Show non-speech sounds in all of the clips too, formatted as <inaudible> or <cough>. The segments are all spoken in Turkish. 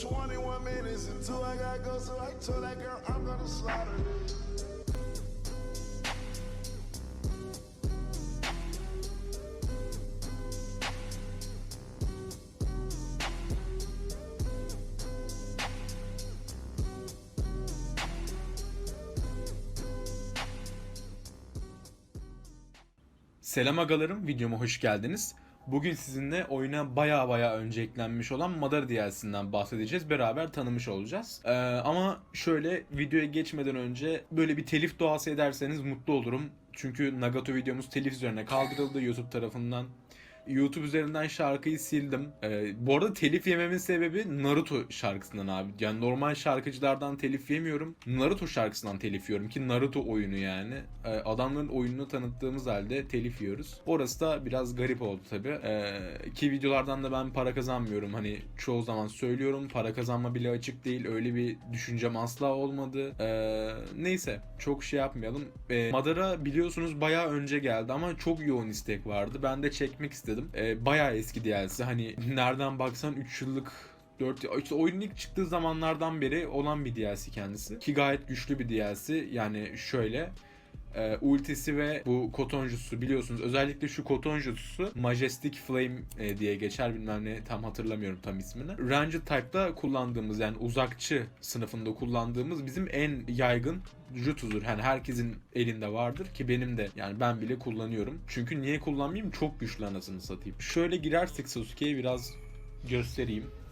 21 minutes until I gotta go, so I told that girl I'm gonna slaughter it. Selam agalarım, videoma hoş geldiniz. Bugün sizinle oyuna baya baya önce eklenmiş olan Mother DLC'sinden bahsedeceğiz. Beraber tanımış olacağız. Ee, ama şöyle videoya geçmeden önce böyle bir telif duası ederseniz mutlu olurum. Çünkü Nagato videomuz telif üzerine kaldırıldı YouTube tarafından. YouTube üzerinden şarkıyı sildim. Ee, bu arada telif yememin sebebi Naruto şarkısından abi. Yani normal şarkıcılardan telif yemiyorum. Naruto şarkısından telif yiyorum ki Naruto oyunu yani. Ee, adamların oyununu tanıttığımız halde telif yiyoruz. Orası da biraz garip oldu tabi. ki videolardan da ben para kazanmıyorum. Hani çoğu zaman söylüyorum para kazanma bile açık değil. Öyle bir düşüncem asla olmadı. Ee, neyse çok şey yapmayalım. Ee, Madara biliyorsunuz bayağı önce geldi ama çok yoğun istek vardı. Ben de çekmek istedim. Ee, bayağı eski DLC. Hani nereden baksan 3 yıllık 4 işte oyunun ilk çıktığı zamanlardan beri olan bir DLC kendisi. Ki gayet güçlü bir DLC. Yani şöyle e, ultisi ve bu koton jutsu biliyorsunuz. Özellikle şu koton jutsu Majestic Flame e, diye geçer bilmem ne tam hatırlamıyorum tam ismini. Ranger Type'da kullandığımız yani uzakçı sınıfında kullandığımız bizim en yaygın jutsudur. Yani herkesin elinde vardır ki benim de yani ben bile kullanıyorum. Çünkü niye kullanmayayım? Çok güçlü anasını satayım. Şöyle girersek Sasuke'ye biraz göstereyim.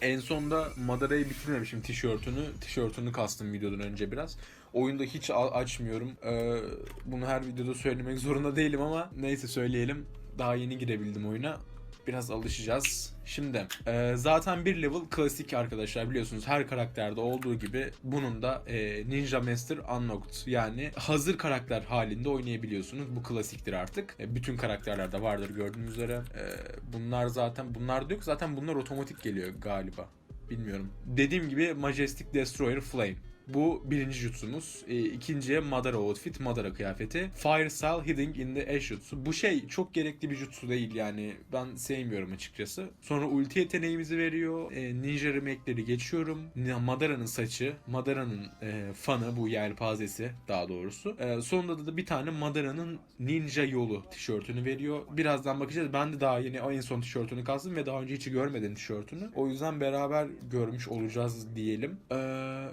En sonda Madara'yı bitirmemişim tişörtünü. Tişörtünü kastım videodan önce biraz. Oyunda hiç açmıyorum. Ee, bunu her videoda söylemek zorunda değilim ama neyse söyleyelim. Daha yeni girebildim oyuna. Biraz alışacağız. Şimdi e, zaten bir level klasik arkadaşlar biliyorsunuz her karakterde olduğu gibi bunun da e, Ninja Master Unlocked yani hazır karakter halinde oynayabiliyorsunuz. Bu klasiktir artık. E, bütün karakterlerde vardır gördüğünüz üzere. E, bunlar zaten bunlar da yok zaten bunlar otomatik geliyor galiba. Bilmiyorum. Dediğim gibi Majestic Destroyer Flame. Bu birinci jutsumuz. E, ikinciye Madara outfit, Madara kıyafeti. Fire Cell Hiding in the Ash jutsu. Bu şey çok gerekli bir jutsu değil yani. Ben sevmiyorum açıkçası. Sonra ulti yeteneğimizi veriyor. E, ninja remake'leri geçiyorum. Madara'nın saçı, Madara'nın e, fanı bu yelpazesi daha doğrusu. E, sonunda da bir tane Madara'nın ninja yolu tişörtünü veriyor. Birazdan bakacağız. Ben de daha yeni en son tişörtünü kastım ve daha önce hiç görmedim tişörtünü. O yüzden beraber görmüş olacağız diyelim. E,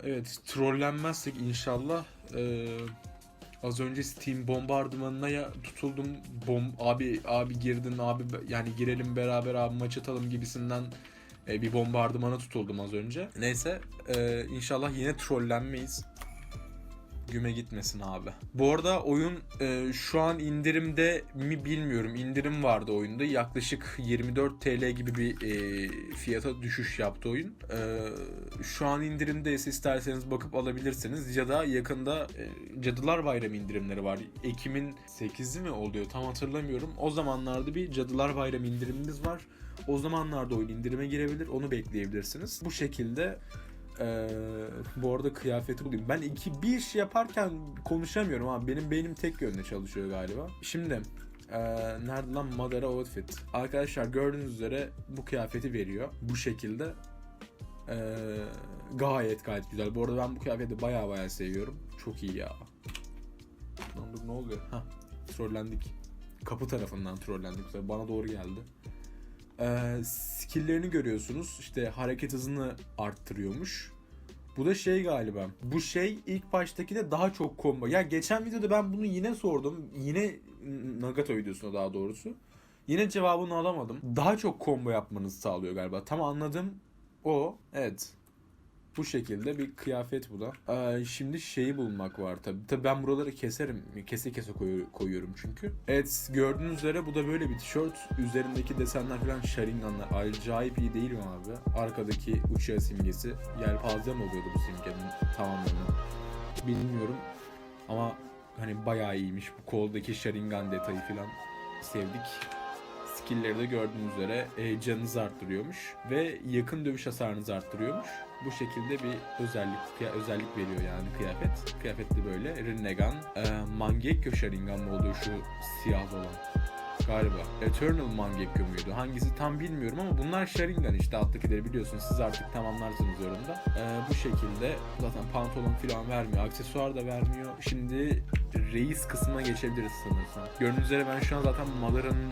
evet trollenmezsek inşallah e, az önce Steam bombardımanına ya tutuldum bom abi abi girdin abi yani girelim beraber abi maç atalım gibisinden e, bir bombardımana tutuldum az önce. Neyse e, inşallah yine trollenmeyiz. Güme gitmesin abi. Bu arada oyun e, şu an indirimde mi bilmiyorum. İndirim vardı oyunda. Yaklaşık 24 TL gibi bir e, fiyata düşüş yaptı oyun. E, şu an indirimdeyse isterseniz bakıp alabilirsiniz. Ya da yakında e, Cadılar Bayramı indirimleri var. Ekim'in 8'i mi oluyor tam hatırlamıyorum. O zamanlarda bir Cadılar Bayramı indirimimiz var. O zamanlarda oyun indirime girebilir. Onu bekleyebilirsiniz. Bu şekilde ee, bu arada kıyafeti bulayım. Ben iki bir iş yaparken konuşamıyorum abi. Benim beynim tek yönde çalışıyor galiba. Şimdi ee, nerede lan Madara outfit? Arkadaşlar gördüğünüz üzere bu kıyafeti veriyor. Bu şekilde. Ee, gayet gayet güzel. Bu arada ben bu kıyafeti baya baya seviyorum. Çok iyi ya. Lan dur ne oluyor? Hah trollendik. Kapı tarafından trollendik. Bana doğru geldi e, skill'lerini görüyorsunuz. İşte hareket hızını arttırıyormuş. Bu da şey galiba. Bu şey ilk baştaki de daha çok combo. Ya geçen videoda ben bunu yine sordum. Yine Nagato videosunda daha doğrusu. Yine cevabını alamadım. Daha çok combo yapmanızı sağlıyor galiba. Tam anladım. O. Evet. Bu şekilde bir kıyafet bu da. Ee, şimdi şeyi bulmak var tabi. Tabi ben buraları keserim. Kese kese koyu- koyuyorum çünkü. Evet gördüğünüz üzere bu da böyle bir tişört. Üzerindeki desenler falan Sharingan'lar. Acayip iyi değil mi abi? Arkadaki uçağı simgesi. Yelpaze mi oluyordu bu simgenin tamamını? Bilmiyorum. Ama hani bayağı iyiymiş. Bu koldaki Sharingan detayı falan sevdik skill'leri de gördüğünüz üzere e, canınızı arttırıyormuş ve yakın dövüş hasarınızı arttırıyormuş. Bu şekilde bir özellik özellik veriyor yani kıyafet. Kıyafet de böyle Rinnegan, e, Mangekyo Sharingan mı oluyor şu siyahlı olan? galiba. Eternal Mangekyo muydu? Hangisi tam bilmiyorum ama bunlar Sharingan işte alttakileri biliyorsunuz. Siz artık tamamlarsınız yorumda. Ee, bu şekilde zaten pantolon falan vermiyor. Aksesuar da vermiyor. Şimdi reis kısmına geçebiliriz sanırsam. Gördüğünüz üzere ben şu an zaten Madara'nın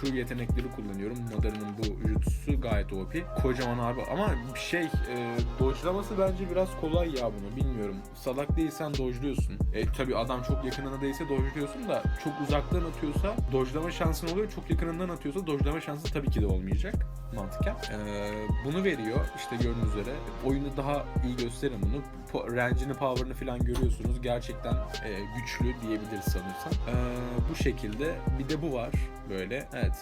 şu yetenekleri kullanıyorum. Madara'nın bu jutsu gayet OP. Kocaman abi ama şey e, dodge'laması bence biraz kolay ya bunu bilmiyorum. Salak değilsen dodge'luyorsun. E tabi adam çok yakınına değilse dodge'luyorsun da çok uzaktan atıyorsa dodge'lama şansın oluyor. Çok yakınından atıyorsa dodge'lama şansı tabii ki de olmayacak mantıken. E, bunu veriyor işte gördüğünüz üzere. Oyunu daha iyi gösterin bunu. Po- range'ini, power'ını falan görüyorsunuz. Gerçekten e, güçlü diyebiliriz sanırsam. E, bu şekilde. Bir de bu var böyle. Evet.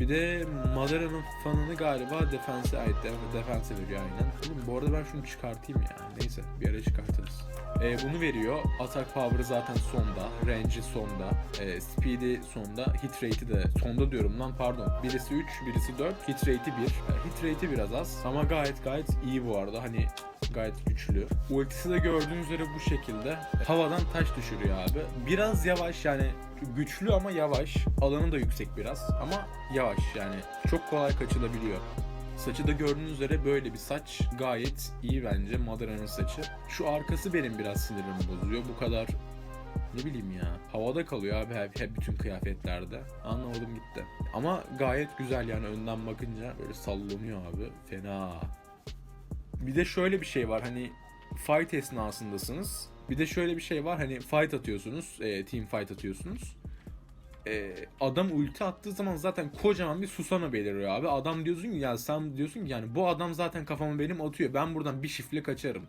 Bir de Madara'nın fanını galiba defense ait. Defense veriyor aynen. Oğlum bu arada ben şunu çıkartayım ya. Neyse bir ara çıkartırız. E, bunu veriyor. Atak power'ı zaten sonda. Range'i sonda. E, speed'i sonda. Hit rate'i de sonda diyorum lan pardon. Birisi 3, birisi 4. Hit rate'i 1. E, hit rate'i biraz az. Ama gayet gayet iyi bu arada. Hani gayet güçlü. Ultisi de gördüğünüz üzere bu şekilde. Havadan taş düşürüyor abi. Biraz yavaş yani güçlü ama yavaş. Alanı da yüksek biraz ama yavaş yani. Çok kolay kaçılabiliyor. Saçı da gördüğünüz üzere böyle bir saç. Gayet iyi bence Madara'nın saçı. Şu arkası benim biraz sinirimi bozuyor. Bu kadar ne bileyim ya. Havada kalıyor abi hep, hep bütün kıyafetlerde. Anlamadım gitti. Ama gayet güzel yani önden bakınca böyle sallanıyor abi. Fena. Bir de şöyle bir şey var hani fight esnasındasınız. Bir de şöyle bir şey var hani fight atıyorsunuz, e, team fight atıyorsunuz. E, adam ulti attığı zaman zaten kocaman bir susano beliriyor abi. Adam diyorsun ki ya sen diyorsun ki yani bu adam zaten kafamı benim atıyor. Ben buradan bir şifle kaçarım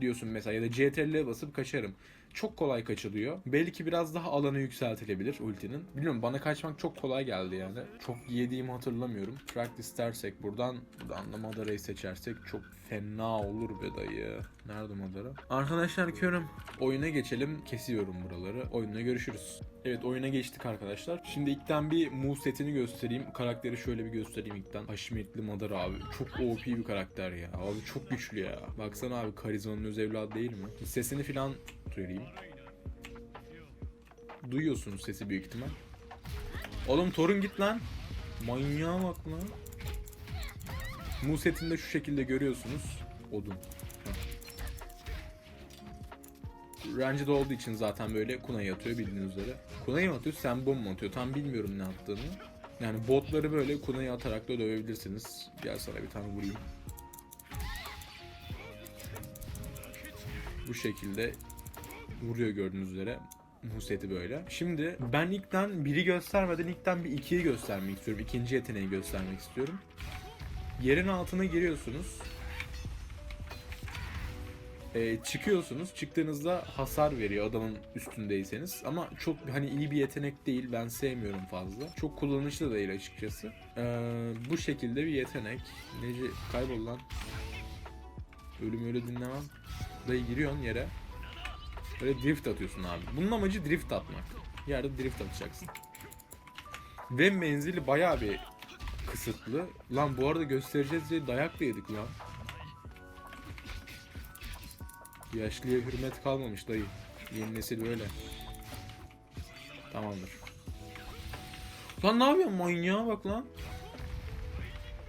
diyorsun mesela ya da CTRL'e basıp kaçarım. Çok kolay kaçılıyor. Belki biraz daha alanı yükseltilebilir ultinin. Bilmiyorum bana kaçmak çok kolay geldi yani. Çok yediğimi hatırlamıyorum. Practice dersek buradan, buradan da Madara'yı seçersek çok fena olur be dayı. Nerede Madara? Arkadaşlar körüm. Oyuna geçelim. Kesiyorum buraları. Oyunla görüşürüz. Evet oyuna geçtik arkadaşlar. Şimdi ilkten bir move setini göstereyim. Karakteri şöyle bir göstereyim ilkten. Haşmetli Madara abi. Çok OP bir karakter ya. Abi çok güçlü ya. Baksana abi karizmanın öz evladı değil mi? Sesini filan duyurayım. Duyuyorsunuz sesi büyük ihtimal. Oğlum torun git lan. Manyağa bak lan. Mu setinde şu şekilde görüyorsunuz. Odun. Range'de olduğu için zaten böyle Kuna'yı atıyor bildiğiniz üzere. Kuna'yı mı atıyor, Sembom mu atıyor? Tam bilmiyorum ne attığını. Yani botları böyle Kuna'yı atarak da dövebilirsiniz. Gel sana bir tane vurayım. Bu şekilde vuruyor gördüğünüz üzere. Museti böyle. Şimdi ben ilkten biri göstermeden ilkten bir ikiyi göstermek istiyorum. İkinci yeteneği göstermek istiyorum. Yerin altına giriyorsunuz. Ee, çıkıyorsunuz. Çıktığınızda hasar veriyor adamın üstündeyseniz. Ama çok hani iyi bir yetenek değil. Ben sevmiyorum fazla. Çok kullanışlı da değil açıkçası. Ee, bu şekilde bir yetenek. Nece kaybol lan. Ölüm öyle dinlemem. Dayı giriyorsun yere. Böyle drift atıyorsun abi. Bunun amacı drift atmak. Yerde drift atacaksın. Ve menzili bayağı bir kısıtlı. Lan bu arada göstereceğiz diye dayak da yedik lan. Yaşlıya hürmet kalmamış dayı. Yeni nesil böyle. Tamamdır. Lan ne yapıyorsun manyağa bak lan.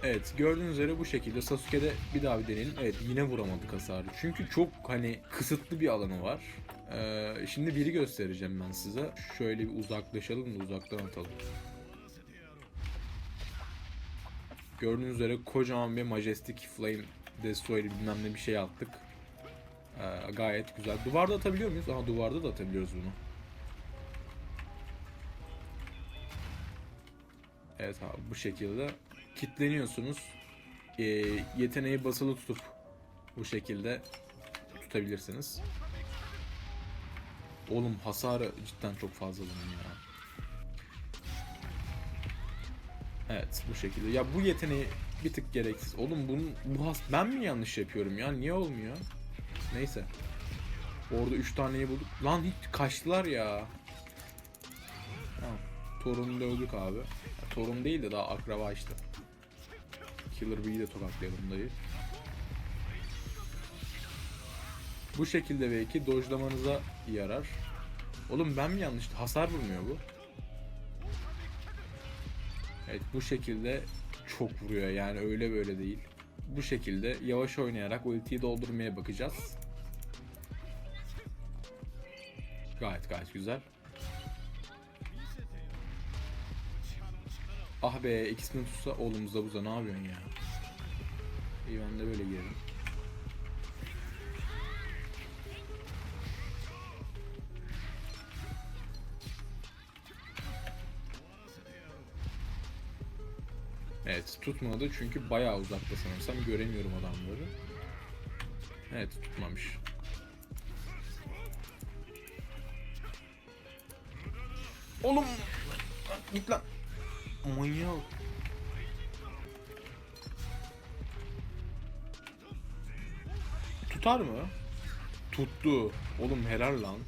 Evet gördüğünüz üzere bu şekilde Sasuke'de bir daha bir deneyelim. Evet yine vuramadık hasarı. Çünkü çok hani kısıtlı bir alanı var. Ee, şimdi biri göstereceğim ben size. Şöyle bir uzaklaşalım da uzaktan atalım. Gördüğünüz üzere kocaman bir Majestic Flame Destroyer bilmem ne bir şey attık. Ee, gayet güzel. Duvarda atabiliyor muyuz? Aha duvarda da atabiliyoruz bunu. Evet abi bu şekilde kitleniyorsunuz. Ee, yeteneği basılı tutup bu şekilde tutabilirsiniz. Oğlum hasarı cidden çok fazla bunun ya. Evet bu şekilde. Ya bu yeteneği bir tık gereksiz. Oğlum bunun bu has ben mi yanlış yapıyorum ya? Niye olmuyor? Neyse. Orada 3 taneyi bulduk. Lan hiç kaçtılar ya. Tamam. Torunu da öldük abi. Ya, torun değil de daha akraba işte. Killer Bee'yi de tokatlayalım dayı. Bu şekilde belki dojlamanıza yarar. Oğlum ben mi yanlış? Hasar vurmuyor bu. Evet bu şekilde çok vuruyor yani öyle böyle değil. Bu şekilde yavaş oynayarak ultiyi doldurmaya bakacağız. Gayet gayet güzel. Ah be ikisini tutsa oğlum Zabuza ne yapıyorsun ya? İyi ben de böyle girelim. Evet tutmadı çünkü bayağı uzakta sanırsam göremiyorum adamları. Evet tutmamış. Oğlum git lan. Manyak. Tutar mı? Tuttu. Oğlum helal lan.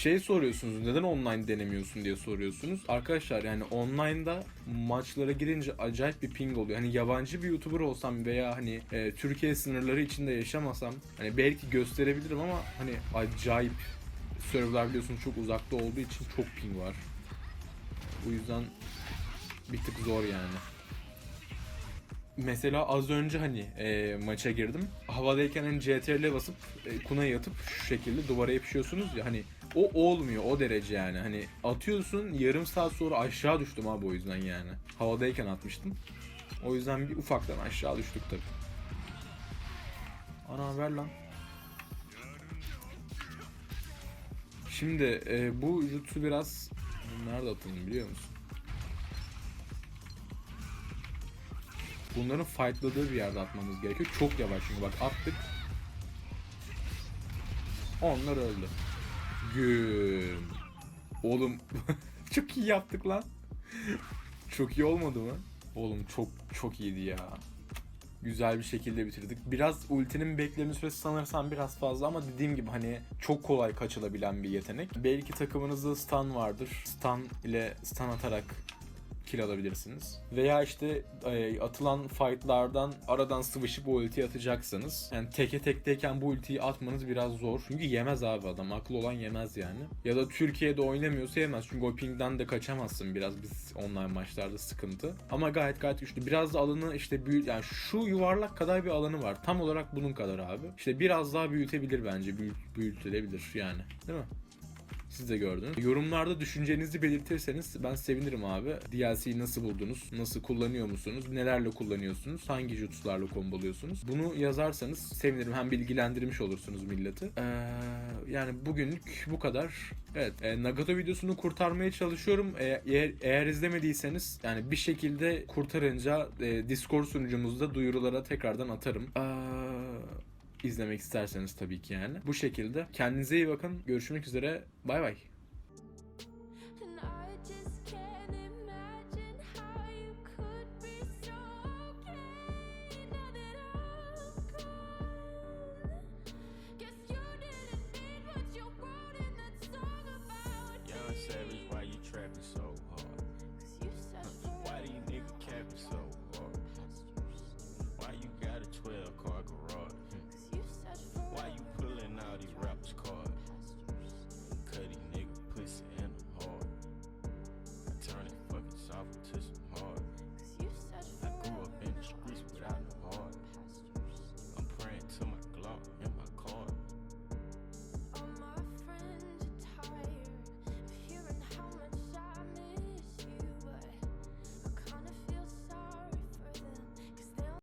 Şey soruyorsunuz neden online denemiyorsun diye soruyorsunuz. Arkadaşlar yani online'da maçlara girince acayip bir ping oluyor. Hani yabancı bir YouTuber olsam veya hani e, Türkiye sınırları içinde yaşamasam hani belki gösterebilirim ama hani acayip serverlar biliyorsunuz çok uzakta olduğu için çok ping var. Bu yüzden bir tık zor yani. Mesela az önce hani e, maça girdim. Havadayken hani CTRL'e basıp e, kunayı atıp şu şekilde duvara yapışıyorsunuz ya hani o olmuyor o derece yani. Hani atıyorsun yarım saat sonra aşağı düştüm abi o yüzden yani. Havadayken atmıştım. O yüzden bir ufaktan aşağı düştük tabi. Ana ver lan. Şimdi e, bu jutsu biraz nerede atalım biliyor musun? Bunların fightladığı bir yerde atmamız gerekiyor. Çok yavaş çünkü bak attık. Onlar öldü. Güm. Oğlum <laughs> çok iyi yaptık lan. çok iyi olmadı mı? Oğlum çok çok iyiydi ya. Güzel bir şekilde bitirdik. Biraz ultinin bekleme süresi sanırsam biraz fazla ama dediğim gibi hani çok kolay kaçılabilen bir yetenek. Belki takımınızda stun vardır. Stun ile stun atarak kill alabilirsiniz. Veya işte e, atılan fightlardan aradan sıvışıp o ultiyi atacaksınız. Yani teke tekteyken bu ultiyi atmanız biraz zor. Çünkü yemez abi adam. Aklı olan yemez yani. Ya da Türkiye'de oynamıyorsa yemez. Çünkü o pingden de kaçamazsın biraz biz online maçlarda sıkıntı. Ama gayet gayet güçlü. Biraz da alanı işte büyü yani şu yuvarlak kadar bir alanı var. Tam olarak bunun kadar abi. İşte biraz daha büyütebilir bence. Büyüt, büyütülebilir yani. Değil mi? Siz de gördünüz. Yorumlarda düşüncenizi belirtirseniz ben sevinirim abi. DLC'yi nasıl buldunuz? Nasıl kullanıyor musunuz? Nelerle kullanıyorsunuz? Hangi jutsularla komboluyorsunuz? Bunu yazarsanız sevinirim. Hem bilgilendirmiş olursunuz milleti. Ee, yani bugünlük bu kadar. Evet, e, Nagato videosunu kurtarmaya çalışıyorum. E, eğer, eğer izlemediyseniz yani bir şekilde kurtarınca e, Discord sunucumuzda duyurulara tekrardan atarım. Ee, izlemek isterseniz tabii ki yani. Bu şekilde. Kendinize iyi bakın. Görüşmek üzere. Bay bay.